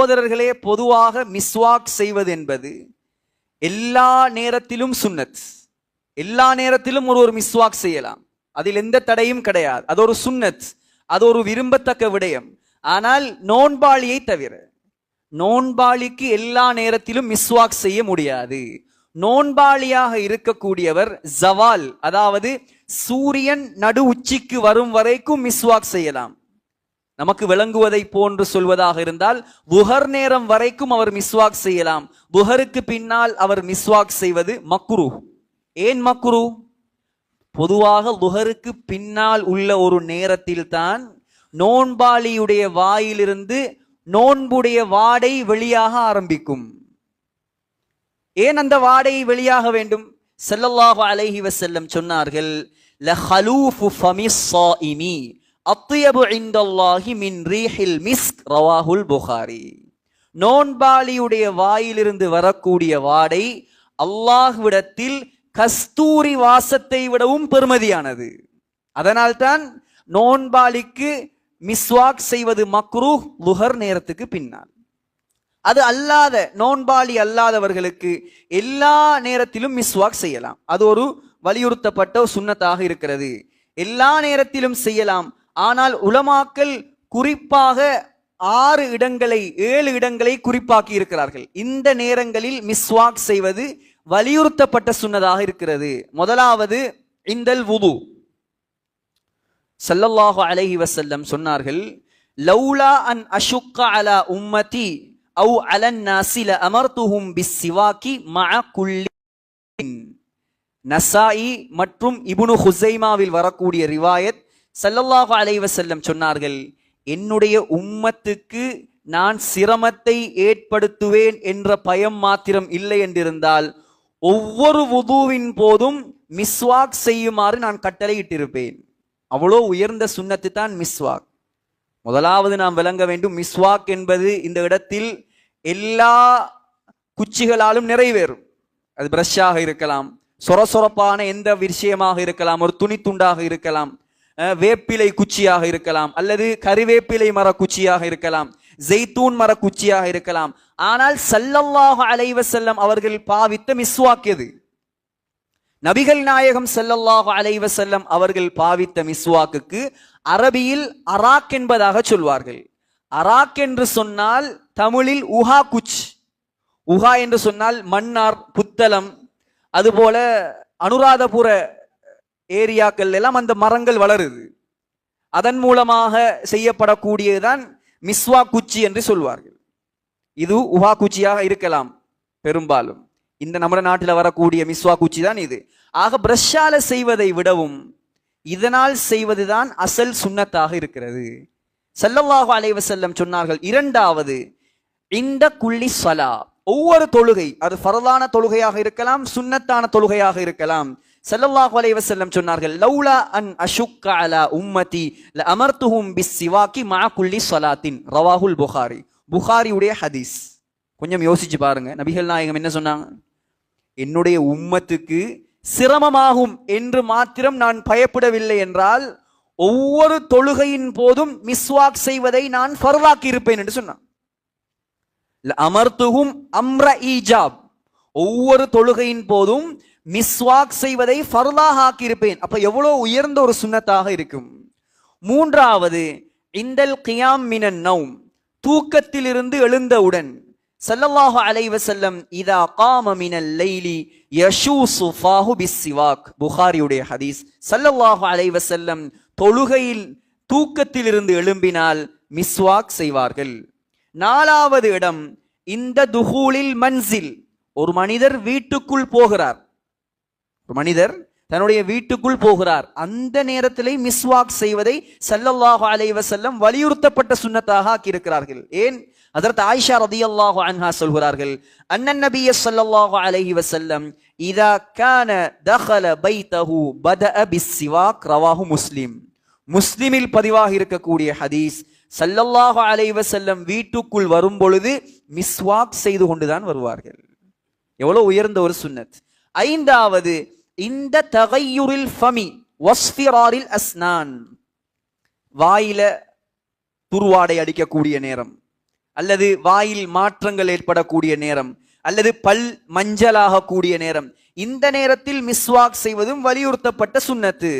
சகோதரர்களே பொதுவாக மிஸ்வாக் செய்வது என்பது எல்லா நேரத்திலும் சுன்னத். எல்லா நேரத்திலும் ஒரு ஒரு மிஸ்வாக் செய்யலாம். அதில் எந்த தடையும் கிடையாது. அது ஒரு சுன்னத். அது ஒரு விரும்பத்தக்க விடயம். ஆனால் நோன்பாளியை தவிர நோன்பாளிக்கு எல்லா நேரத்திலும் மிஸ்வாக் செய்ய முடியாது. நோன்பாளியாக இருக்கக்கூடியவர் ஜவால் அதாவது சூரியன் நடு உச்சிக்கு வரும் வரைக்கும் மிஸ்வாக் செய்யலாம். நமக்கு விளங்குவதை போன்று சொல்வதாக இருந்தால் புகர் நேரம் வரைக்கும் அவர் மிஸ்வாக் செய்யலாம். புகருக்கு பின்னால் அவர் மிஸ்வாக் செய்வது மக்குரு ஏன் மக்குரு பொதுவாக புகருக்கு பின்னால் உள்ள ஒரு நேரத்தில் தான் நோன்பாளியுடைய வாயிலிருந்து நோன்புடைய வாடை வெளியாக ஆரம்பிக்கும். ஏன் அந்த வாடை வெளியாக வேண்டும்? ஸல்லல்லாஹு அலைஹி வசல்லம் சொன்னார்கள் அத்தியபு இந்தல்லாஹி மின் ரீஹில் மிஸ்க் ரவாஹுல் புகாரி. நோன்பாளியுடைய வாயிலிருந்து வரக்கூடிய வாடை அல்லாஹ்விடத்தில் கஸ்தூரி வாசத்தை விடவும் பெருமதியானது. அதனால்தான் நோன்பாளிக்கு மிஸ்வாக் செய்வது மக்ரூ லுஹர் நேரத்துக்கு பின்னால். அது அல்லாத நோன்பாளி அல்லாதவர்களுக்கு எல்லா நேரத்திலும் மிஸ்வாக் செய்யலாம். அது ஒரு வலியுறுத்தப்பட்ட ஒரு இருக்கிறது. எல்லா நேரத்திலும் செய்யலாம். ஆனால் உலமாக்கல் குறிப்பாக ஆறு இடங்களை ஏழு இடங்களை குறிப்பாக்கி இருக்கிறார்கள். இந்த நேரங்களில் மிஸ்வாக் செய்வது வலியுறுத்தப்பட்ட சுன்னதாக இருக்கிறது. முதலாவது இந்தல் வுது. சல்லல்லாஹு அலஹி வசல்லம் சொன்னார்கள் லௌலா அன் அஷுக்க அலா உம்மதி அவு அலன் நாசில அமர்த்துஹும் பிஸ்ஸிவாக்கி மஅ குல்லி நசாயி மற்றும் இபுனு ஹுசைமாவில் வரக்கூடிய ரிவாயத் சல்லல்லாஹு அலைஹி சொன்னார்கள் என்னுடைய உம்மத்துக்கு நான் சிரமத்தை ஏற்படுத்துவேன் என்ற பயம் மாத்திரம் இல்லை என்றிருந்தால் ஒவ்வொரு உதுவின் போதும் மிஸ்வாக் செய்யுமாறு நான் கட்டளையிட்டிருப்பேன். அவ்வளோ உயர்ந்த சுண்ணத்து தான் மிஸ்வாக். முதலாவது நாம் விளங்க வேண்டும் மிஸ்வாக் என்பது இந்த இடத்தில் எல்லா குச்சிகளாலும் நிறைவேறும். அது பிரஷ்ஷாக இருக்கலாம் சொர சொரப்பான எந்த விஷயமாக இருக்கலாம் ஒரு துணி துண்டாக இருக்கலாம் வேப்பிலை குச்சியாக இருக்கலாம் அல்லது கருவேப்பிலை மர குச்சியாக இருக்கலாம் ஜெய்தூன் மர குச்சியாக இருக்கலாம். ஆனால் ஸல்லல்லாஹு அலைவ செல்லம் அவர்கள் பாவித்த மிஸ்வாக் எது? நபிகள் நாயகம் ஸல்லல்லாஹு அலைவ செல்லம் அவர்கள் பாவித்த மிஸ்வாக்குக்கு அரபியில் அராக் என்பதாக சொல்வார்கள். அராக் என்று சொன்னால் தமிழில் உஹா குச். உஹா என்று சொன்னால் மன்னார் புத்தளம் அதுபோல அனுராதபுர ஏரியாக்கள் எல்லாம் அந்த மரங்கள் வளருது. அதன் மூலமாக செய்யப்படக்கூடியதுதான் மிஸ்வா குச்சி என்று சொல்வார்கள். இது உஹா குச்சியாக இருக்கலாம் பெரும்பாலும். இந்த நம்ம நாட்டில் வரக்கூடிய மிஸ்வா குச்சி தான் இது. ஆக பிரஷால செய்வதை விடவும் இதனால் செய்வதுதான் அசல் சுன்னத்தாக இருக்கிறது. ஸல்லல்லாஹு அலைவசல்லம் சொன்னார்கள் இரண்டாவது இந்த குள்ளி சலா ஒவ்வொரு தொழுகை அது ஃபரலான தொழுகையாக இருக்கலாம் சுன்னத்தான தொழுகையாக இருக்கலாம். ஸல்லல்லாஹு அலைஹி செல்லம் சொன்னார்கள் லௌலா அன் அஷுக்க அலா உம்மதி ல அமர்த்துஹும் பிஸ்ஸிவாக்கி மா குல்லி சலாத்தின் ரவாஹுல் புகாரி. புகாரியுடைய ஹதீஸ். கொஞ்சம் யோசிச்சு பாருங்க. நபிகள் நாயகம் என்ன சொன்னாங்க? என்னுடைய உம்மத்துக்கு சிரமமாகும் என்று மாத்திரம் நான் பயப்படவில்லை என்றால் ஒவ்வொரு தொழுகையின் போதும் மிஸ்வாக் செய்வதை நான் ஃபர்வாக்கி இருப்பேன் என்று சொன்னான். அமர்த்துகும் அம்ர ஈஜாப். ஒவ்வொரு தொழுகையின் போதும் மிஸ்வாக் செய்வதை ஃபர்லாக ஆக்கியிருப்பேன் அப்ப எவ்வளோ உயர்ந்த ஒரு சுன்னத்தாக இருக்கும். மூன்றாவது இந்தல் கியாம் மினன் நௌம். தூக்கத்திலிருந்து எழுந்தவுடன் சல்லல்லாஹு அலைவ செல்லம் இதா காம மினல் லைலி யஷூசு ஃபாஹு பிஸ்ஸிவாக். புகாரியுடைய ஹதீஸ். சல்லல்லாஹு அலைவ செல்லம் தொழுகையில் தூக்கத்திலிருந்து எழும்பினால் மிஸ்வாக் செய்வார்கள். நாலாவது இடம் இந்த துகூலில் மன்சில். ஒரு மனிதர் வீட்டுக்குள் போகிறார். இப்போ மனிதர் தன்னுடைய வீட்டுக்குள் போகிறார். அந்த நேரத்திலே மிஸ்வாக் செய்வதை சல்லல்லாஹு அலைவ செல்லம் வலியுறுத்தப்பட்ட சுன்னத்தாக ஆக்கியிருக்கிறார்கள். ஏன்? அதற்கு ஆயிஷா ரதி அல்லாஹு அன்ஹா சொல்கிறார்கள் அண்ணன் நபிய ஸல்லல்லாஹு அலைஹி வசல்லம் இதா கான தஹல பைத்தஹு பத பிஸ்ஸிவாக் ரவாஹு முஸ்லிம். முஸ்லிமில் பதிவாக இருக்கக்கூடிய ஹதீஸ் சல்லல்லாஹு அலைவ செல்லம் வீட்டுக்குள் வரும் பொழுது மிஸ்வாக் செய்து கொண்டுதான் வருவார்கள். எவ்வளவு உயர்ந்த ஒரு சுன்னத். ஐந்தாவது இந்த தகையுரில் ஃபமி வஸ்ஃபிராரில் அஸ்னான். வாயில துருவாடை அடிக்கக்கூடிய நேரம் அல்லது வாயில் மாற்றங்கள் ஏற்படக்கூடிய நேரம் அல்லது பல் மஞ்சளாக கூடிய நேரம் இந்த நேரத்தில் மிஸ்வாக் செய்வதும் வலியுறுத்தப்பட்ட சுன்னத்து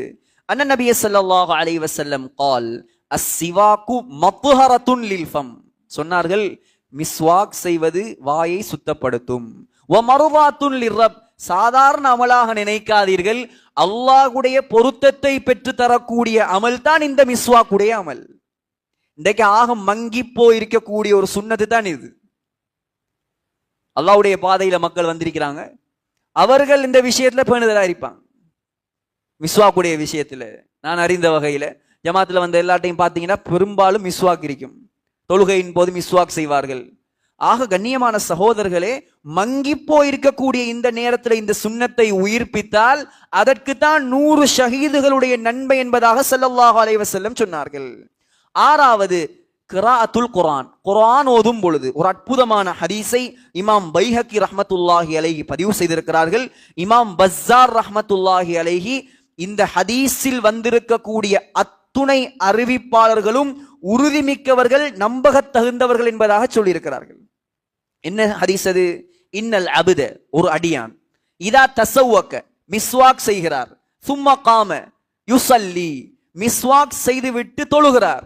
அண்ணன் நபிய சல்லாஹ் அலைவசல்லம் கால் அஸ்ஸிவாக்கு மத்ஹரத்துன் லில்ஃபம் சொன்னார்கள் மிஸ்வாக் செய்வது வாயை சுத்தப்படுத்தும். வ மருவாத்துன் லிரப் சாதாரண அமலாக நினைக்காதீர்கள். அல்லாஹ்வுடைய பொருத்தத்தை பெற்று தரக்கூடிய அமல் தான் இந்த மிஸ்வாக்குடைய அமல். இன்றைக்கு ஆக மங்கி போயிருக்கக்கூடிய ஒரு சுண்ணத்து தான் இது. அல்லாவுடைய பாதையில மக்கள் வந்திருக்கிறாங்க. அவர்கள் இந்த விஷயத்துல பேணுதலா இருப்பாங்க. மிஸ்வாக்குடைய விஷயத்துல. நான் அறிந்த வகையில ஜமாத்துல வந்த எல்லாட்டையும் பார்த்தீங்கன்னா பெரும்பாலும் மிஸ்வாக் இருக்கும். தொழுகையின் போது மிஸ்வாக் செய்வார்கள். ஆக கண்ணியமான சகோதரர்களே மங்கி போயிருக்கக்கூடிய இந்த நேரத்தில் இந்த சுண்ணத்தை உயிர்ப்பித்தால் அதற்கு தான் நூறு ஷஹீதுகளுடைய நன்மை என்பதாக ஸல்லல்லாஹு அலைவசல்லம் சொன்னார்கள். ஆறாவது கிராஅத்துல் குரான் குரான் ஓதும் பொழுது ஒரு அற்புதமான ஹதீஸை இமாம் பைஹக்கி ரஹமத்துல்லாஹி அலைஹி பதிவு செய்திருக்கிறார்கள். இமாம் பஸ்ஸார் ரஹமத்துல்லாஹி அலைஹி இந்த ஹதீஸில் வந்திருக்கக்கூடிய அத்துணை அறிவிப்பாளர்களும் உறுதிமிக்கவர்கள் நம்பகத் தகுந்தவர்கள் என்பதாக சொல்லியிருக்கிறார்கள். என்ன ஹதீஸ் அது? இன்னல் அபுத ஒரு அடியான். இதா தசவ்வக்க மிஸ்வாக் செய்கிறார். சும்மா காம யுசல்லி மிஸ்வாக் செய்துவிட்டு தொழுகிறார்.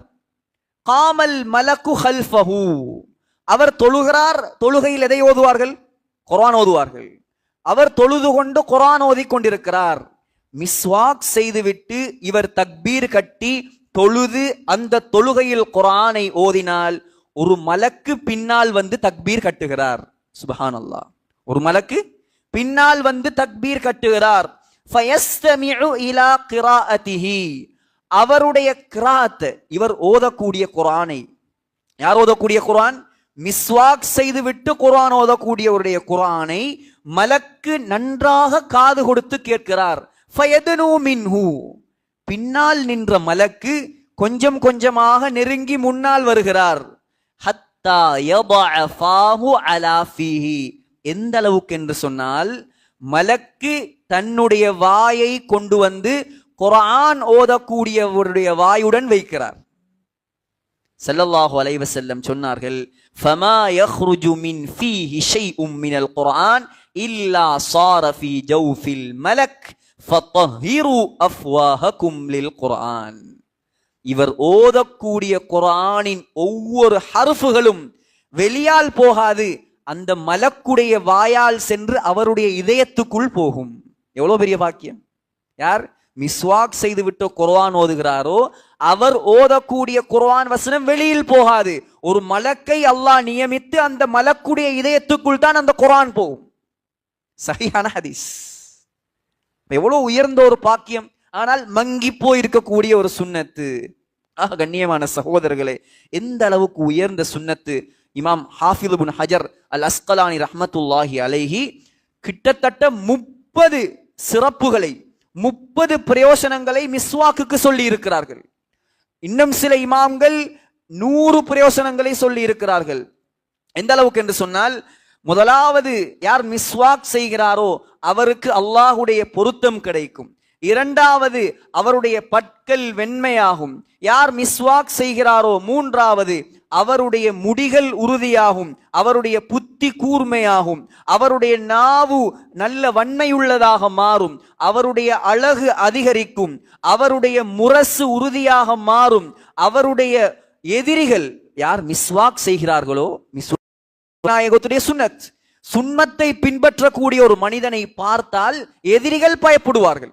காமல் மலக்கு ஹல்ஃபஹு. அவர் தொழுகிறார் தொழுகையில் எதை ஓதுவார்கள்? குரான் ஓதுவார்கள். அவர் தொழுது கொண்டு குரான் ஓதி கொண்டிருக்கிறார். மிஸ்வாக் செய்துவிட்டு இவர் தக்பீர் கட்டி தொழுது அந்த தொழுகையில் குரானை ஓதினால் ஒரு மலக்கு பின்னால் வந்து தக்பீர் கட்டுகிறார். சுபஹான் அல்லா ஒரு மலக்கு பின்னால் வந்து தக்பீர் கட்டுகிறார். இலா அவருடைய கிராத் இவர் ஓதக்கூடிய குரானை. யார் ஓதக்கூடிய குரான்? மிஸ்வாக் செய்துவிட்டு குரான் ஓதக்கூடியவருடைய குரானை மலக்கு நன்றாக காது கொடுத்து கேட்கிறார். மின்ஹு. பின்னால் நின்ற மலக்கு கொஞ்சம் கொஞ்சமாக நெருங்கி முன்னால் வருகிறார். ஹத்தா யதஅ ஃபாஹு அலா ஃபீஹி எந்த அளவுக்கு என்று சொன்னால் மலக்கு தன்னுடைய வாயை கொண்டு வந்து குரான் ஓதக்கூடியவருடைய வாயுடன் வைக்கிறார். ஸல்லல்லாஹு அலைவ செல்லம் சொன்னார்கள் ஃபமா யக்ருஜு மின் ஃபீஹி ஷைஉம் மினல் குர்ஆன் இல்லா சார ஃபீ ஜௌஃபில் மலக் ஃபத்தஹிரு அஃப்வாஹகும் லில் குர்ஆன். இவர் ஓதக்கூடிய குரானின் ஒவ்வொரு ஹர்ஃபுகளும் வெளியால் போகாது அந்த மலக்குடைய வாயால் சென்று அவருடைய இதயத்துக்குள் போகும். எவ்வளோ பெரிய பாக்கியம்? யார்? மிஸ்வாக் செய்துவிட்டு குர்வான் ஓதுகிறாரோ அவர் ஓதக்கூடிய குர்வான் வசனம் வெளியில் போகாது. ஒரு மலக்கை அல்லாஹ் நியமித்து அந்த மலக்குடைய இதயத்துக்குள் தான் அந்த குர்ஆன் போகும். சரியான ஹதீஸ். எவ்வளோ எவ்வளவு உயர்ந்த ஒரு பாக்கியம். ஆனால் மங்கி போயிருக்கக்கூடிய ஒரு சுன்னத்து ஆக கண்ணியமான சகோதரர்களே எந்த அளவுக்கு உயர்ந்த சுன்னத்து இமாம் ஹாஃபிதுபுன் ஹஜர் அல் அஸ்கலானி ரஹமத்துல்லாஹி அலைஹி கிட்டத்தட்ட முப்பது சிறப்புகளை முப்பது பிரயோசனங்களை மிஸ்வாக்குக்கு சொல்லி இருக்கிறார்கள் இன்னும் சில இமாம்கள் நூறு பிரயோசனங்களை சொல்லி இருக்கிறார்கள் எந்த அளவுக்கு என்று சொன்னால் முதலாவது யார் மிஸ்வாக் செய்கிறாரோ அவருக்கு அல்லாஹுடைய பொருத்தம் கிடைக்கும். இரண்டாவது அவருடைய பற்கள் வெண்மையாகும். யார் மிஸ்வாக் செய்கிறாரோ மூன்றாவது அவருடைய முடிகள் உறுதியாகும். அவருடைய புத்தி கூர்மையாகும். அவருடைய நாவு நல்ல வன்மையுள்ளதாக மாறும். அவருடைய அழகு அதிகரிக்கும். அவருடைய முரசு உறுதியாக மாறும். அவருடைய எதிரிகள் யார் மிஸ்வாக் செய்கிறார்களோ? மிஸ்வாயகத்துடைய சுன்னத் பின்பற்றக்கூடிய ஒரு மனிதனை பார்த்தால் எதிரிகள் பயப்படுவார்கள்.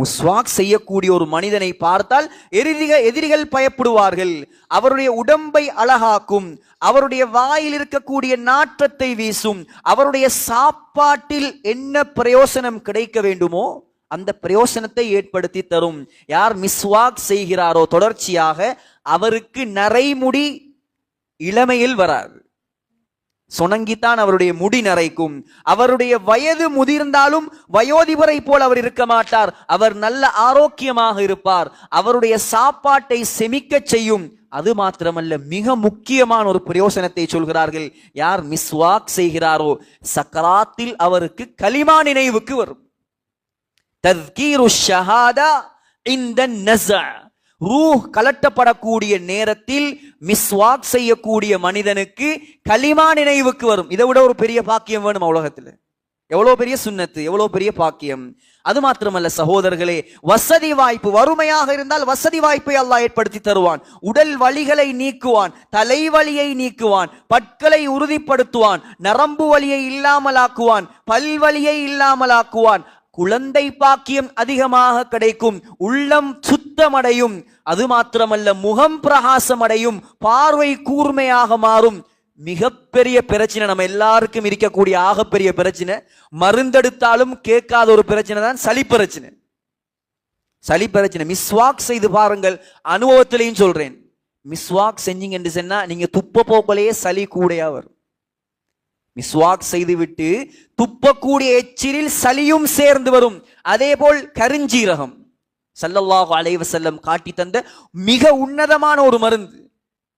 முஸ்வாக் செய்யக்கூடிய ஒரு மனிதனை பார்த்தால் எதிரிக எதிரிகள் பயப்படுவார்கள். அவருடைய உடம்பை அழகாக்கும் அவருடைய வாயில் இருக்கக்கூடிய நாற்றத்தை வீசும் அவருடைய சாப்பாட்டில் என்ன பிரயோசனம் கிடைக்க வேண்டுமோ அந்த பிரயோசனத்தை ஏற்படுத்தி தரும். யார் மிஸ்வாக் செய்கிறாரோ தொடர்ச்சியாக அவருக்கு நரைமுடி இளமையில் வராது. சுணங்கித்தான் அவருடைய முடி நரைக்கும் அவருடைய வயது முதிர்ந்தாலும் வயோதிபரை போல் அவர் இருக்க மாட்டார். அவர் நல்ல ஆரோக்கியமாக இருப்பார். அவருடைய சாப்பாட்டை செமிக்கச் செய்யும். அது மாத்திரமல்ல மிக முக்கியமான ஒரு பிரயோசனத்தை சொல்கிறார்கள். யார் மிஸ்வாக் செய்கிறாரோ சக்கராத்தில் அவருக்கு கலிமா நினைவுக்கு வரும். தத்கீரு ஷஹாதா இந்த நசா ரூஹ் கலட்டப்படக்கூடிய நேரத்தில் மிஸ்வாக் செய்யக்கூடிய மனிதனுக்கு களிமா நினைவுக்கு வரும். இதை விட ஒரு பெரிய பாக்கியம் வேணும் உலகத்தில். எவ்வளோ பெரிய சுண்ணத்து எவ்வளோ பெரிய பாக்கியம். அது மாத்திரமல்ல சகோதரர்களே வசதி வாய்ப்பு வறுமையாக இருந்தால் வசதி வாய்ப்பை அல்லாஹ் ஏற்படுத்தி தருவான். உடல் வலிகளை நீக்குவான் தலைவலியை நீக்குவான் பற்களை உறுதிப்படுத்துவான் நரம்பு வலியை இல்லாமலாக்குவான் பல்வலியை இல்லாமலாக்குவான் குழந்தை பாக்கியம் அதிகமாக கிடைக்கும் உள்ளம் சுத்தமடையும் அது மாத்திரமல்ல முகம் பிரகாசம் அடையும் பார்வை கூர்மையாக மாறும். மிகப்பெரிய பிரச்சனை நம்ம எல்லாருக்கும் இருக்கக்கூடிய ஆகப்பெரிய பிரச்சனை மருந்தெடுத்தாலும் கேட்காத ஒரு பிரச்சனை தான் சளி பிரச்சனை. சளி பிரச்சனை. மிஸ்வாக் செய்து பாருங்கள் அனுபவத்திலையும் சொல்றேன். மிஸ்வாக் செஞ்சீங்க என்று சொன்னா நீங்க துப்ப போக்கலையே சளி கூடையா வரும். மிஸ்வாக் செய்துவிட்டு துப்பக்கூடிய எச்சிலில் சளியும் சேர்ந்து வரும். அதே போல் கருஞ்சீரகம். சல்லல்லாஹு அலைவ செல்லம் காட்டி தந்த மிக உன்னதமான ஒரு மருந்து.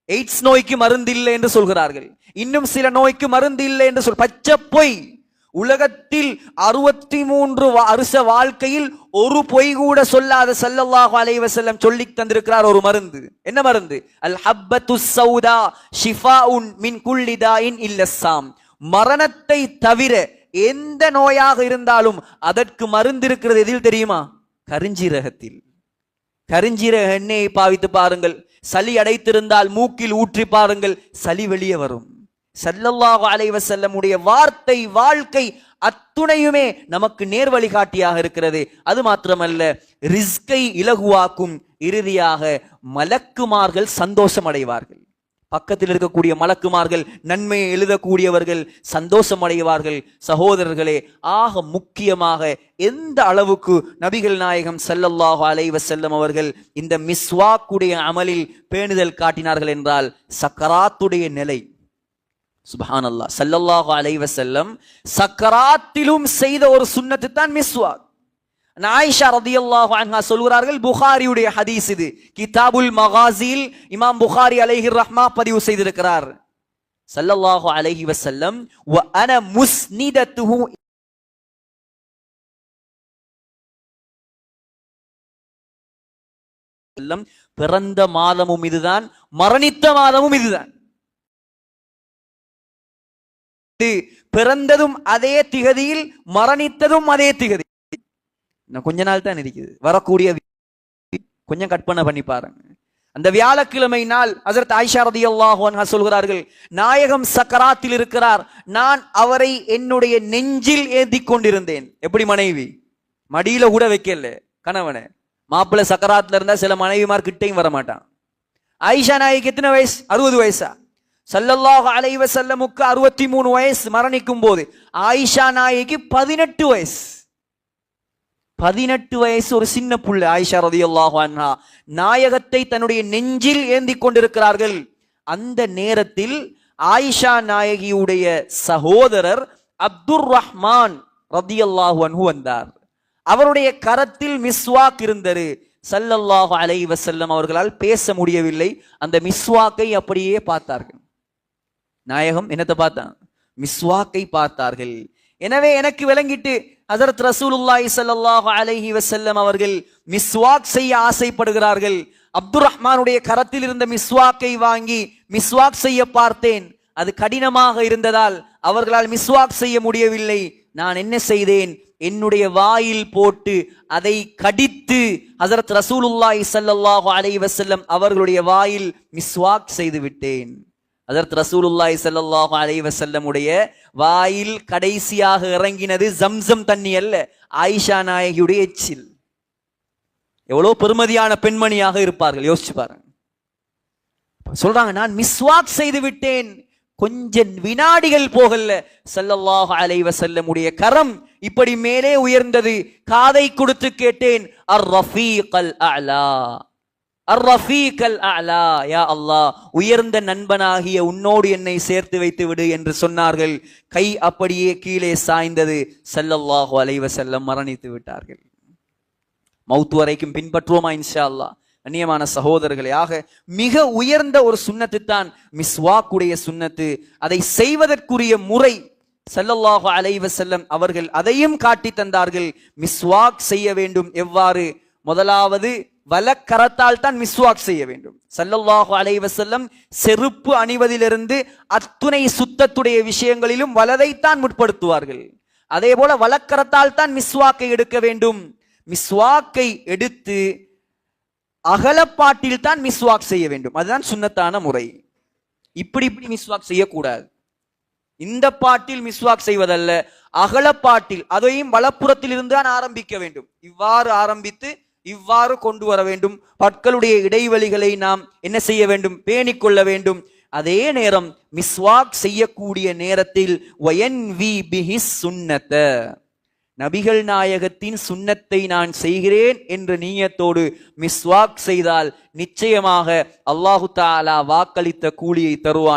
எய்ட்ஸ் நோய்க்கு மருந்து இல்லை என்று சொல்கிறார்கள். இன்னும் சில நோய்க்கு மருந்து இல்லை என்று சொல் பச்சை பொய். உலகத்தில் அறுபத்தி மூன்று வருஷ வாழ்க்கையில் ஒரு பொய் கூட சொல்லாத சல்லல்லாஹு அலைவ செல்லம் சொல்லி தந்திருக்கிறார் ஒரு மருந்து. என்ன மருந்து? அல் ஹப்பத்து சௌதா ஷிஃபாஉன் மின் குல்லி இன் இல்லஸ்ஸாம் மரணத்தை தவிர எந்த நோயாக இருந்தாலும் அதற்கு மருந்து இருக்கிறது எதில் தெரியுமா? கருஞ்சீரகத்தில். கருஞ்சீரக எண்ணெயை பாவித்து பாருங்கள். சளி அடைத்திருந்தால் மூக்கில் ஊற்றி பாருங்கள். சளி வெளியே வரும். சல்லல்லாஹு அலைவசல்லமுடைய வார்த்தை வாழ்க்கை அத்துணையுமே நமக்கு நேர் வழிகாட்டியாக இருக்கிறது. அது மாத்திரமல்ல ரிஸ்கை இலகுவாக்கும் இறுதியாக மலக்குமார்கள் சந்தோஷம் அடைவார்கள். பக்கத்தில் இருக்கக்கூடிய மலக்குமார்கள் நன்மையை எழுதக்கூடியவர்கள் சந்தோஷம் அடைவார்கள் சகோதரர்களே ஆக முக்கியமாக எந்த அளவுக்கு நபிகள் நாயகம் செல்லல்லாஹு அலைவ செல்லம் அவர்கள் இந்த மிஸ்வாக்குடைய அமலில் பேணுதல் காட்டினார்கள் என்றால் சக்கராத்துடைய நிலை. சுபஹானல்லாஹ். ஸல்லல்லாஹு அலைவ செல்லம் சக்கராத்திலும் செய்த ஒரு சுண்ணத்து தான் மிஸ்வாக். ஆயிஷா ரதியல்லாஹு அன்ஹா சொல்கிறார்கள் புகாரியுடைய ஹதீஸ் இது. கிதாபுல் மகாசில் இமாம் புகாரி அலைஹி ரஹ்மா பதிவு செய்திருக்கிறார். சல்லல்லாஹு அலைஹி வசல்லம் வ அன முஸ்னிதத்துஹு பிறந்த மாதமும் இதுதான் மரணித்த மாதமும் இதுதான். பிறந்ததும் அதே திகதியில் மரணித்ததும் அதே திகதி இன்னும் கொஞ்ச நாள் தான் இருக்குது வரக்கூடிய வி- கொஞ்சம் கற்பனை பண்ணி பாருங்க. அந்த வியாழக்கிழமை நாள் ஹசரத் ஆயிஷா ரதியல்லாஹு சொல்கிறார்கள் நாயகம் சக்கராத்தில் இருக்கிறார். நான் அவரை என்னுடைய நெஞ்சில் ஏந்தி கொண்டிருந்தேன். எப்படி மனைவி? மடியில கூட வைக்கல கணவனை. மாப்பிள்ளை சக்கராத்துல இருந்தா சில மனைவிமார் கிட்டையும் வர மாட்டான். ஆயிஷா நாய்க்கு எத்தனை வயசு? அறுபது வயசா? சல்லல்லாஹ் அலைஹி வஸல்லமுக்கு அறுபத்தி மூணு வயசு மரணிக்கும் போது ஆயிஷா நாய்க்கு பதினெட்டு வயசு. பதினெட்டு வயசு ஒரு சின்ன புள்ள ஆயிஷா ரதியல்லாஹு அன்ஹா. நாயகத்தை தன்னுடைய நெஞ்சில் ஏந்தி கொண்டிருக்கிறார்கள். அந்த நேரத்தில் ஆயிஷா நாயகியுடைய சகோதரர் அப்துர் ரஹ்மான் ரதியல்லாஹு அன்ஹு வந்தார். அவருடைய கரத்தில் மிஸ்வாக் இருந்தது. சல்லல்லாஹு அலை வசல்லம் அவர்களால் பேச முடியவில்லை. அந்த மிஸ்வாக்கை அப்படியே பார்த்தார்கள். நாயகம் என்னத்தை பார்த்தான்? மிஸ்வாக்கை பார்த்தார்கள். எனவே எனக்கு விளங்கிட்டு ஹஜரத் ரசூலுல்லாஹி ஸல்லல்லாஹு அலஹி வசல்லம் அவர்கள் மிஸ்வாக் செய்ய ஆசைப்படுகிறார்கள். அப்துல் ரஹ்மானுடைய கரத்தில் இருந்த மிஸ்வாக்கை வாங்கி மிஸ்வாக் செய்ய பார்த்தேன். அது கடினமாக இருந்ததால் அவர்களால் மிஸ்வாக் செய்ய முடியவில்லை. நான் என்ன செய்தேன்? என்னுடைய வாயில் போட்டு அதை கடித்து ஹசரத் ரசூலுல்லாஹி சல்லாஹு அலைஹி வசல்லம் அவர்களுடைய வாயில் மிஸ்வாக் செய்து விட்டேன். அதற்கு ரசூலுல்லாய் ஸல்லல்லாஹு அலைஹி வசல்லமுடைய வாயில் கடைசியாக இறங்கினது ஜம்சம் தண்ணி அல்ல ஆயிஷா நாயகியுடைய எச்சில். எவ்வளோ பெருமதியான பெண்மணியாக இருப்பார்கள் யோசிச்சு பாருங்க. சொல்றாங்க நான் மிஸ்வாக் செய்து விட்டேன் கொஞ்ச வினாடிகள் போகல ஸல்லல்லாஹு அலைஹி வசல்லமுடைய கரம் இப்படி மேலே உயர்ந்தது காதை கொடுத்து கேட்டேன் அர் ரஃபீக் அல் அலா உயர்ந்த நண்பனாகிய உன்னோடு என்னை சேர்த்து வைத்து விடு என்று சொன்னார்கள். கை அப்படியே கீழே சாய்ந்தது. ஸல்லல்லாஹு அலைவ செல்லம் மரணித்து விட்டார்கள். மவுத்து வரைக்கும் பின்பற்றுவோமா இன்ஷா அல்லாஹ் கண்ணியமான சகோதரர்களே ஆக மிக உயர்ந்த ஒரு சுண்ணத்து தான் மிஸ்வாக்குடைய சுன்னத்து அதை செய்வதற்குரிய முறை ஸல்லல்லாஹு அலைவ செல்லம் அவர்கள் அதையும் காட்டி தந்தார்கள். மிஸ்வாக் செய்ய வேண்டும் எவ்வாறு? முதலாவது வலக்கரத்தால் தான் மிஸ்வாக் செய்ய வேண்டும். சல்லல்லாஹு அலைவசல்லம் செருப்பு அணிவதிலிருந்து அத்துணை சுத்தத்துடைய விஷயங்களிலும் வலதைத்தான் முற்படுத்துவார்கள். அதே போல வலக்கரத்தால் தான் மிஸ்வாக்கை எடுக்க வேண்டும். மிஸ்வாக்கை எடுத்து அகலப்பாட்டில் தான் மிஸ்வாக் செய்ய வேண்டும். அதுதான் சுன்னத்தான முறை. இப்படி இப்படி மிஸ்வாக் செய்யக்கூடாது. இந்த பாட்டில் மிஸ்வாக் செய்வதல்ல. அகலப்பாட்டில் அதையும் வலப்புறத்தில் இருந்து தான் ஆரம்பிக்க வேண்டும். இவ்வாறு ஆரம்பித்து இவ்வாறு கொண்டு வர வேண்டும். பற்களுடைய இடைவெளிகளை நாம் என்ன செய்ய வேண்டும்? பேணிக்கொள்ள வேண்டும். அதே நேரம் மிஸ்வாக் செய்யக்கூடிய நேரத்தில் வயன் வி நபிகள் நாயகத்தின் சுன்னத்தை நான் செய்கிறேன் என்ற நீயத்தோடு மிஸ்வாக் செய்தால் நிச்சயமாக அல்லாஹு தாலா வாக்களித்த கூலியை தருவான்.